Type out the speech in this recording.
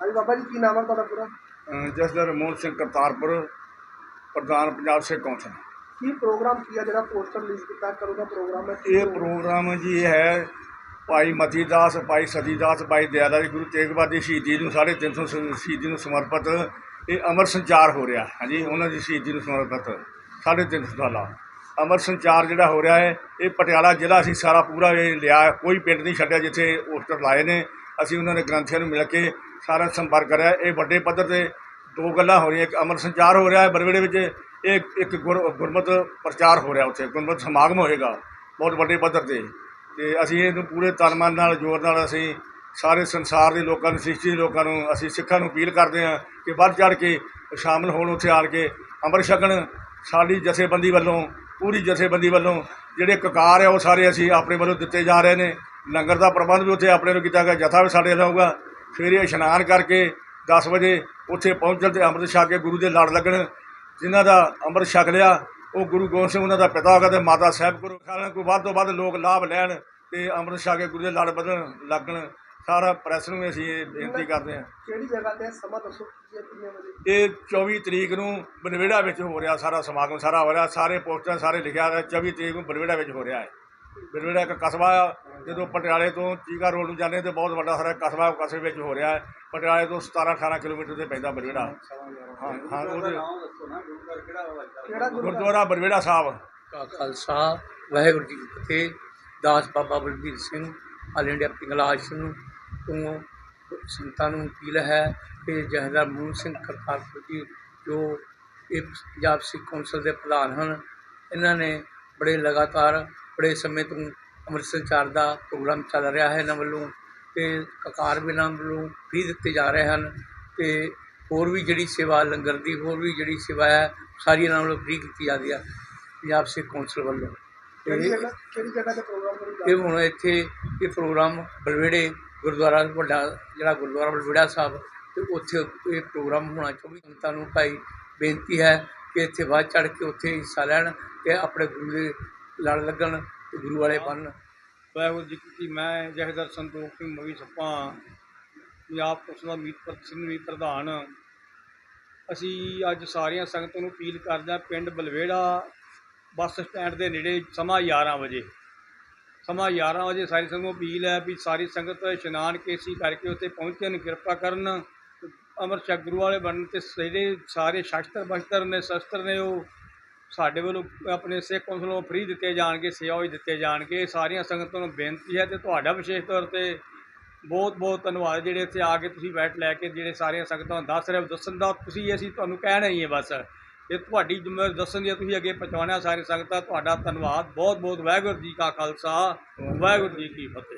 ਹਾਂਜੀ ਬਾਬਾ ਜੀ ਸਿੰਘ ਕਰਤਾਰਪੁਰ ਪ੍ਰਧਾਨ ਪੰਜਾਬ ਸਿੱਖ ਕੌਂਸਲ। ਕੀ ਪ੍ਰੋਗਰਾਮ ਕੀਆ ਜਿਹੜਾ ਪੋਸਟਰ ਰਿਲੀਜ਼ ਕੀਤਾ? ਕਰੋ ਦਾ ਪ੍ਰੋਗਰਾਮ ਹੈ? ਇਹ ਪ੍ਰੋਗਰਾਮ ਜੀ ਹੈ ਭਾਈ ਮਤੀ ਦਾਸ ਭਾਈ ਸਤੀ ਦਾਸ ਭਾਈ ਦਿਆਲਾ ਜੀ ਗੁਰੂ ਤੇਗ ਬਹਾਦਰ ਸ਼ਹੀਦੀ ਨੂੰ 350 ਸ਼ਹੀਦੀ ਨੂੰ ਸਮਰਪਿਤ। ਇਹ ਅਮਰ ਸੰਚਾਰ ਹੋ ਰਿਹਾ ਹਾਂਜੀ ਉਹਨਾਂ ਦੀ ਸ਼ਹੀਦੀ ਨੂੰ ਸਮਰਪਿਤ। 350 ਸਾਲਾ। ਅਮਰ ਸੰਚਾਰ ਜਿਹੜਾ ਹੋ ਰਿਹਾ ਹੈ, ਇਹ ਪਟਿਆਲਾ ਜ਼ਿਲ੍ਹਾ ਅਸੀਂ ਸਾਰਾ ਪੂਰਾ ਇਹ ਲਿਆ, ਕੋਈ ਪਿੰਡ ਨਹੀਂ ਛੱਡਿਆ ਜਿੱਥੇ ਪੋਸਟਰ ਲਾਏ ਨੇ। ਅਸੀਂ ਉਹਨਾਂ ਦੇ ਗ੍ਰੰਥੀਆਂ ਨੂੰ ਮਿਲ ਕੇ ਸਾਰਾ ਸੰਪਰਕ ਕਰਿਆ। ਇਹ ਵੱਡੇ ਪੱਧਰ ਤੇ ਦੋ ਗੱਲਾਂ ਹੋ ਰਹੀਆਂ, ਇੱਕ ਅਮਰ ਸੰਚਾਰ ਹੋ ਰਿਹਾ ਹੈ ਬਰਵੇੜੇ ਵਿੱਚ, ਇਹ ਇੱਕ ਗੁਰ, ਗੁਰਮਤ ਪ੍ਰਚਾਰ ਹੋ ਰਿਹਾ ਉੱਥੇ, ਗੁਰਮਤ ਸਮਾਗਮ ਹੋਏਗਾ ਬਹੁਤ ਵੱਡੇ ਪੱਧਰ ਤੇ। ਤੇ ਅਸੀਂ ਇਹਨੂੰ ਪੂਰੇ ਤਨ ਮਨ ਨਾਲ, ਜ਼ੋਰ ਨਾਲ ਅਸੀਂ ਸਾਰੇ ਸੰਸਾਰ ਦੇ ਲੋਕਾਂ ਨੂੰ, ਸ੍ਰਿਸ਼ਟੀ ਦੇ ਲੋਕਾਂ ਨੂੰ, ਅਸੀਂ ਸਿੱਖਾਂ ਨੂੰ ਅਪੀਲ ਕਰਦੇ ਹਾਂ ਕਿ ਵੱਧ ਚੜ ਕੇ ਸ਼ਾਮਲ ਹੋਣ, ਉੱਥੇ ਆਣ ਕੇ ਅੰਮ੍ਰਿਤ ਛਕਣ। ਸਾਡੀ ਜਥੇਬੰਦੀ ਵੱਲੋਂ ਪੂਰੀ ਜਥੇਬੰਦੀ ਵੱਲੋਂ ਜਿਹੜੇ ਕਕਾਰ ਆ ਉਹ ਸਾਰੇ ਅਸੀਂ ਆਪਣੇ ਵੱਲੋਂ ਦਿੱਤੇ ਜਾ ਰਹੇ ਨੇ। ਲੰਗਰ ਦਾ ਪ੍ਰਬੰਧ ਵੀ ਉੱਥੇ ਆਪਣੇ ਨੂੰ ਕੀਤਾ ਗਿਆ, ਜਥਾ ਵੀ ਸਾਡੇ ਵੱਲੋਂ ਹੋਊਗਾ। ਸਵੇਰੇ ਇਸ਼ਨਾਨ ਕਰਕੇ 10 ਵਜੇ ਉੱਥੇ ਪਹੁੰਚਣ ਤੇ ਅੰਮ੍ਰਿਤ ਛਕ ਕੇ ਗੁਰੂ ਦੇ ਲੜ ਲੱਗਣ। ਜਿਨ੍ਹਾਂ ਦਾ ਅੰਮ੍ਰਿਤ ਛਕ ਲਿਆ, ਉਹ ਗੁਰੂ ਗੋਬਿੰਦ ਸਿੰਘ ਉਹਨਾਂ ਦਾ ਪਿਤਾ ਹੋਗਾ ਤੇ ਮਾਤਾ ਸਾਹਿਬ ਗੁਰੂ ਖਾਲਸਾ ਕੋਈ ਵੱਧ ਤੋਂ ਵੱਧ ਲੋਕ ਲਾਭ ਲੈਣ ਤੇ ਅੰਮ੍ਰਿਤ ਛਕ ਕੇ ਗੁਰੂ ਦੇ ਲੜ ਵਧਣ ਲੱਗਣ। ਸਾਰਾ ਪ੍ਰੈਸ ਨੂੰ ਵੀ ਅਸੀਂ ਇਹ ਬੇਨਤੀ ਕਰਦੇ ਹਾਂ। ਕਿਹੜੀ ਜਗ੍ਹਾ ਤੇ ਹੈ? ਸਮਾਂ ਦੱਸੋ ਕੀ ਹੈ, ਕਿੰਨੇ ਵਜੇ? ਇਹ 24 ਤਰੀਕ ਨੂੰ ਬਨਵੇੜਾ ਵਿੱਚ ਹੋ ਰਿਹਾ ਸਾਰਾ ਸਮਾਗਮ ਸਾਰਾ ਹੋ ਰਿਹਾ ਸਾਰੇ ਪੋਸਟਰ ਸਾਰੇ ਲਿਖਿਆ ਹੋਇਆ 24 ਤਰੀਕ ਨੂੰ ਬਨਵੇੜਾ ਵਿੱਚ ਹੋ ਰਿਹਾ ਹੈ। ਬਨਵੇੜਾ ਇੱਕ ਕਸਬਾ ਆ ਜਦੋਂ ਪਟਿਆਲੇ ਤੋਂ ਚੀਕਾ ਰੋਡ ਨੂੰ ਜਾਂਦੇ ਤੇ ਬਹੁਤ ਵੱਡਾ ਸਾਰਾ ਕਸਬਾ ਕਸਬੇ ਵਿੱਚ ਹੋ ਰਿਹਾ ਹੈ। ਪਟਿਆਲੇ ਤੋਂ 17 18 ਕਿਲੋਮੀਟਰ ਤੇ ਪੈਂਦਾ ਬਨਵੇੜਾ। ਹਾਂ ਹਾਂ ਉਹਦੇ ਕਿਹੜਾ ਗੁਰੂ ਗੁਰਦੁਆਰਾ? ਬਨਵੇੜਾ ਸਾਹਿਬ। ਕਾ ਖਾਲਸਾ ਵਾਹਿਗੁਰੂ ਜੀ ਕੀ ਫਤਿਹ ਦਾਸ ਬਾਬਾ ਬਲਬੀਰ ਸਿੰਘ ਆਲ ਇੰਡੀਆ ਪਿੰਗਲਾ ਆਸ਼ਰਮ ਤੋਂ ਸੰਤਾਂ ਨੂੰ ਅਪੀਲ ਹੈ ਕਿ ਜਹਦਰ ਮੂਲ ਸਿੰਘ ਕਰਤਾਰਪੁਰ ਜੀ ਜੋ ਇਹ ਪੰਜਾਬ ਸਿੱਖ ਕੌਂਸਲ ਦੇ ਪ੍ਰਧਾਨ ਹਨ ਇਹਨਾਂ ਨੇ ਬੜੇ ਲਗਾਤਾਰ ਬੜੇ ਸਮੇਂ ਤੋਂ ਅੰਮ੍ਰਿਤ ਸੰਚਾਰ ਦਾ ਪ੍ਰੋਗਰਾਮ ਚੱਲ ਰਿਹਾ ਹੈ ਇਹਨਾਂ ਵੱਲੋਂ ਤੇ ਕਕਾਰ ਵੀ ਇਹਨਾਂ ਵੱਲੋਂ ਫ੍ਰੀ ਦਿੱਤੇ ਜਾ ਰਹੇ ਹਨ ਤੇ ਹੋਰ ਵੀ ਜਿਹੜੀ ਸੇਵਾ ਲੰਗਰ ਦੀ ਹੋਰ ਵੀ ਜਿਹੜੀ ਸੇਵਾ ਹੈ ਸਾਰੀ ਇਹਨਾਂ ਵੱਲੋਂ ਫ੍ਰੀ ਕੀਤੀ ਜਾਂਦੀ ਹੈ ਪੰਜਾਬ ਸਿੱਖ ਕੌਂਸਲ ਵੱਲੋਂ। ਕਿਹੜੀ ਤੇ ਜਗ੍ਹਾ ਕਿਹੜੀ ਜਗ੍ਹਾ ਤੇ ਪ੍ਰੋਗਰਾਮ ਕਰੀ ਇਹ ਹੁਣ ਇੱਥੇ ਇਹ ਪ੍ਰੋਗਰਾਮ ਬਲਵੇੜੇ ਗੁਰਦੁਆਰਾ ਵੱਡਾ, ਜਿਹੜਾ ਗੁਰਦੁਆਰਾ ਬਲਵੇੜਾ ਸਾਹਿਬ, ਤੇ ਉੱਥੇ ਇਹ ਪ੍ਰੋਗਰਾਮ ਹੋਣਾ ਚਾਹੀਦਾ। ਸੰਗਤਾਂ ਨੂੰ ਭਾਈ ਬੇਨਤੀ ਹੈ ਕਿ ਇੱਥੇ ਵੱਧ ਚੜ ਕੇ ਉੱਥੇ ਹਿੱਸਾ ਲੈਣ ਤੇ ਆਪਣੇ ਗੁਰੂ ਦੇ ਲੜ ਲੱਗਣ ਤੇ ਗੁਰੂ ਵਾਲੇ ਬਣਨ। ਵਾਹਿਗੁਰੂ ਜੀ ਕੀ ਮੈਂ ਜਹਦਰ ਸੰਤੋਖ ਸਿੰਘ ਮਵੀ ਸੱਪਾ ਪੰਜਾਬ ਪੁਲਿਸ ਦਾ ਮੀਤ ਸਿੰਘ ਵੀ ਪ੍ਰਧਾਨ। ਅਸੀਂ ਅੱਜ ਸਾਰੀਆਂ ਸੰਗਤਾਂ ਨੂੰ ਅਪੀਲ ਕਰਦੇ ਹਾਂ, ਪਿੰਡ ਬਲਵੇੜਾ ਬੱਸ ਸਟੈਂਡ ਦੇ ਨੇੜੇ ਸਮਾਂ 11 ਵਜੇ। ਸਮਾਂ 11 ਵਜੇ ਸਾਰੀ ਸੰਗਤ ਨੂੰ ਅਪੀਲ ਹੈ ਵੀ ਸਾਰੀ ਸੰਗਤ ਇਸ਼ਨਾਨ ਕੇਸੀ ਕਰਕੇ ਉੱਥੇ ਪਹੁੰਚਣ, ਕਿਰਪਾ ਕਰਨ। ਅਮਰ ਛਕ ਗੁਰੂ ਵਾਲੇ ਬਣਨ ਤੇ ਜਿਹੜੇ ਸਾਰੇ ਸ਼ਸਤਰ ਬਸਤਰ ਨੇ, ਸ਼ਸਤਰ ਨੇ ਉਹ ਸਾਡੇ ਵੱਲੋਂ ਆਪਣੇ ਸਿੱਖ ਕੌਂਸਲ ਨੂੰ ਫ੍ਰੀ ਦਿੱਤੇ ਜਾਣਗੇ, ਸੇਵਾ ਵੀ ਦਿੱਤੇ ਜਾਣਗੇ। ਸਾਰੀਆਂ ਸੰਗਤਾਂ ਨੂੰ ਬੇਨਤੀ ਹੈ ਤੇ ਤੁਹਾਡਾ ਵਿਸ਼ੇਸ਼ ਤੌਰ ਤੇ ਬਹੁਤ ਬਹੁਤ ਧੰਨਵਾਦ। ਜਿਹੜੇ ਇੱਥੇ ਆ ਕੇ ਤੁਸੀਂ ਬੈਠ ਲੈ ਕੇ, ਜਿਹੜੇ ਸਾਰੀਆਂ ਸੰਗਤਾਂ ਨੂੰ ਦੱਸ ਰਹੇ ਹੋ, ਦੱਸਣ ਦਾ ਤੁਸੀਂ, ਅਸੀਂ ਤੁਹਾਨੂੰ ਕਹਿਣਾ ਹੀ ਹੈ ਬਸ। ਇਹ ਤੁਹਾਡੀ ਜ਼ਿੰਮੇਵਾਰੀ ਦੱਸਣ ਦੀ ਹੈ, ਤੁਸੀਂ ਅੱਗੇ ਪਹੁੰਚਾਉਣਾ ਸਾਰੇ ਸੰਗਤਾਂ ਤੁਹਾਡਾ ਧੰਨਵਾਦ ਬਹੁਤ ਬਹੁਤ ਵਾਹਿਗੁਰੂ ਜੀ ਕਾ ਖਾਲਸਾ ਵਾਹਿਗੁਰੂ ਜੀ ਕੀ ਫਤਿਹ।